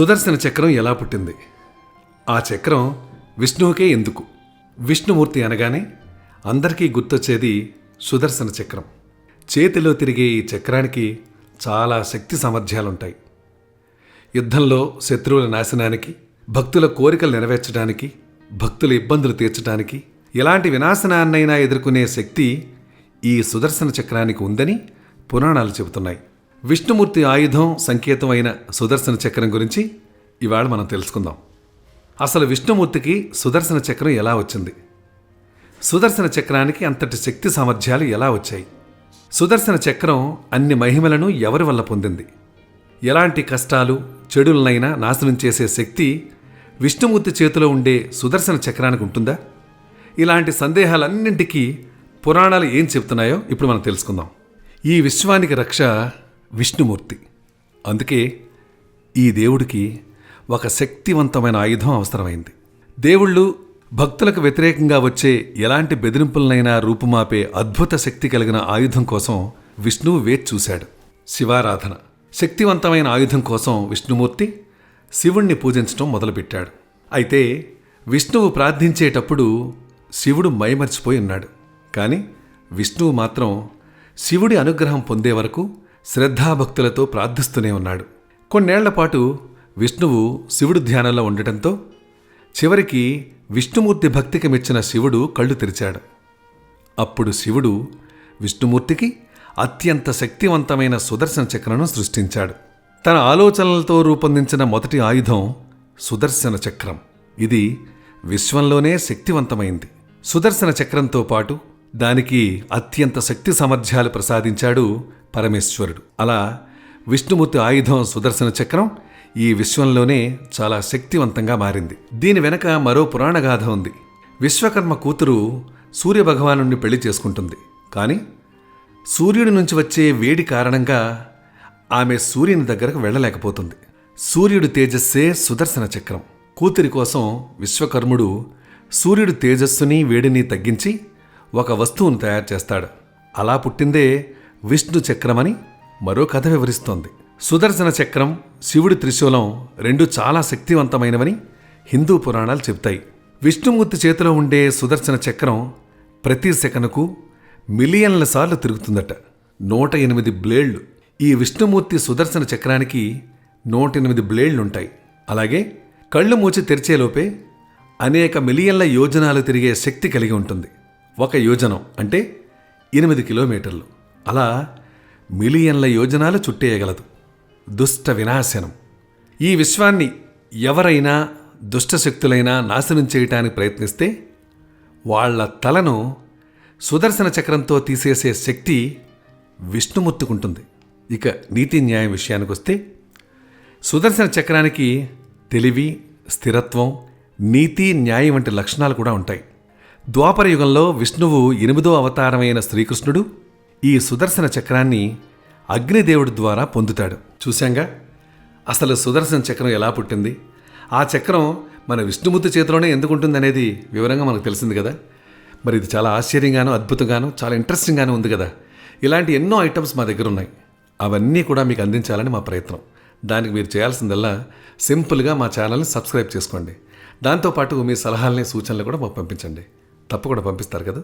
సుదర్శన చక్రం ఎలా పుట్టింది? ఆ చక్రం విష్ణువుకే ఎందుకు? విష్ణుమూర్తి అనగానే అందరికీ గుర్తొచ్చేది సుదర్శన చక్రం. చేతిలో తిరిగే ఈ చక్రానికి చాలా శక్తి సామర్థ్యాలుంటాయి. యుద్ధంలో శత్రువుల నాశనానికి భక్తుల కోరికలు నెరవేర్చడానికి భక్తుల ఇబ్బందులు తీర్చడానికి ఎలాంటి వినాశనాన్నైనా ఎదుర్కొనే శక్తి ఈ సుదర్శన చక్రానికి ఉందని పురాణాలు చెబుతున్నాయి. విష్ణుమూర్తి ఆయుధం సంకేతం అయిన సుదర్శన చక్రం గురించి ఇవాళ మనం తెలుసుకుందాం. అసలు విష్ణుమూర్తికి సుదర్శన చక్రం ఎలా వచ్చింది? సుదర్శన చక్రానికి అంతటి శక్తి సామర్థ్యాలు ఎలా వచ్చాయి? సుదర్శన చక్రం అన్ని మహిమలను ఎవరి వల్ల పొందింది? ఎలాంటి కష్టాలు చెడులనైనా నాశనం చేసే శక్తి విష్ణుమూర్తి చేతిలో ఉండే సుదర్శన చక్రానికి ఉంటుందా? ఇలాంటి సందేహాలన్నింటికీ పురాణాలు ఏం చెప్తున్నాయో ఇప్పుడు మనం తెలుసుకుందాం. ఈ విశ్వానికి రక్ష విష్ణుమూర్తి. అందుకే ఈ దేవుడికి ఒక శక్తివంతమైన ఆయుధం అవసరమైంది. దేవుళ్ళు భక్తులకు వ్యతిరేకంగా వచ్చే ఎలాంటి బెదిరింపులనైనా రూపుమాపే అద్భుత శక్తి కలిగిన ఆయుధం కోసం విష్ణువు వేచి చూశాడు. శివారాధన. శక్తివంతమైన ఆయుధం కోసం విష్ణుమూర్తి శివుణ్ణి పూజించడం మొదలుపెట్టాడు. అయితే విష్ణువు ప్రార్థించేటప్పుడు శివుడు మైమర్చిపోయి ఉన్నాడు. కానీ విష్ణువు మాత్రం శివుడి అనుగ్రహం పొందే వరకు శ్రద్ధాభక్తులతో ప్రార్థిస్తూనే ఉన్నాడు. కొన్నేళ్ళపాటు విష్ణువు శివుడు ధ్యానంలో ఉండటంతో చివరికి విష్ణుమూర్తి భక్తికి మెచ్చిన శివుడు కళ్ళు తెరిచాడు. అప్పుడు శివుడు విష్ణుమూర్తికి అత్యంత శక్తివంతమైన సుదర్శన చక్రను సృష్టించాడు. తన ఆలోచనలతో రూపొందించిన మొదటి ఆయుధం సుదర్శన చక్రం. ఇది విశ్వంలోనే శక్తివంతమైంది. సుదర్శన చక్రంతో పాటు దానికి అత్యంత శక్తి సామర్థ్యాలు ప్రసాదించాడు పరమేశ్వరుడు. అలా విష్ణుమూర్తి ఆయుధం సుదర్శన చక్రం ఈ విశ్వంలోనే చాలా శక్తివంతంగా మారింది. దీని వెనక మరో పురాణగాథ ఉంది. విశ్వకర్మ కూతురు సూర్యభగవాను పెళ్ళి చేసుకుంటుంది. కానీ సూర్యుడి నుంచి వచ్చే వేడి కారణంగా ఆమె సూర్యుని దగ్గరకు వెళ్ళలేకపోతుంది. సూర్యుడి తేజస్సే సుదర్శన చక్రం. కూతురి కోసం విశ్వకర్ముడు సూర్యుడి తేజస్సుని వేడిని తగ్గించి ఒక వస్తువును తయారు చేస్తాడు. అలా పుట్టిందే విష్ణు చక్రమని మరో కథ వివరిస్తోంది. సుదర్శన చక్రం శివుడి త్రిశూలం రెండు చాలా శక్తివంతమైనవని హిందూ పురాణాలు చెబుతాయి. విష్ణుమూర్తి చేతిలో ఉండే సుదర్శన చక్రం ప్రతి సెకనుకు మిలియన్ల సార్లు తిరుగుతుందట. నూట ఎనిమిది బ్లేళ్ళు. ఈ విష్ణుమూర్తి సుదర్శన చక్రానికి నూట ఎనిమిది బ్లేళ్ళుంటాయి. అలాగే కళ్ళు మూచి తెరిచేలోపే అనేక మిలియన్ల యోజనాలు తిరిగే శక్తి కలిగి ఉంటుంది. ఒక యోజనం అంటే ఎనిమిది కిలోమీటర్లు. అలా మిలియన్ల యోజనాలు చుట్టేయగలదు. దుష్ట వినాశనం. ఈ విశ్వాన్ని ఎవరైనా దుష్టశక్తులైనా నాశనం చేయటానికి ప్రయత్నిస్తే వాళ్ళ తలను సుదర్శన చక్రంతో తీసేసే శక్తి విష్ణుమూర్తికుంటుంది. ఇక నీతి న్యాయం విషయానికి వస్తే సుదర్శన చక్రానికి తెలివి స్థిరత్వం నీతి న్యాయం వంటి లక్షణాలు కూడా ఉంటాయి. ద్వాపర యుగంలో విష్ణువు ఎనిమిదో అవతారమైన శ్రీకృష్ణుడు ఈ సుదర్శన చక్రాన్ని అగ్నిదేవుడి ద్వారా పొందుతాడు. చూశాంగా? అసలు సుదర్శన చక్రం ఎలా పుట్టింది? ఆ చక్రం మన విష్ణుమూర్తి చేతిలోనే ఎందుకు ఉంటుందనేది వివరంగా మనకు తెలిసింది కదా? మరి ఇది చాలా ఆశ్చర్యంగాను అద్భుతంగాను చాలా ఇంట్రెస్టింగ్గాను ఉంది కదా? ఇలాంటి ఎన్నో ఐటమ్స్ మా దగ్గర ఉన్నాయి అవన్నీ కూడా మీకు అందించాలని మా ప్రయత్నం. దానికి మీరు చేయాల్సిందల్లా సింపుల్గా మా ఛానల్ని సబ్స్క్రైబ్ చేసుకోండి. దాంతోపాటు మీ సలహాలని సూచనలు కూడా మాకు పంపించండి. తప్పకుండా పంపిస్తారు కదా?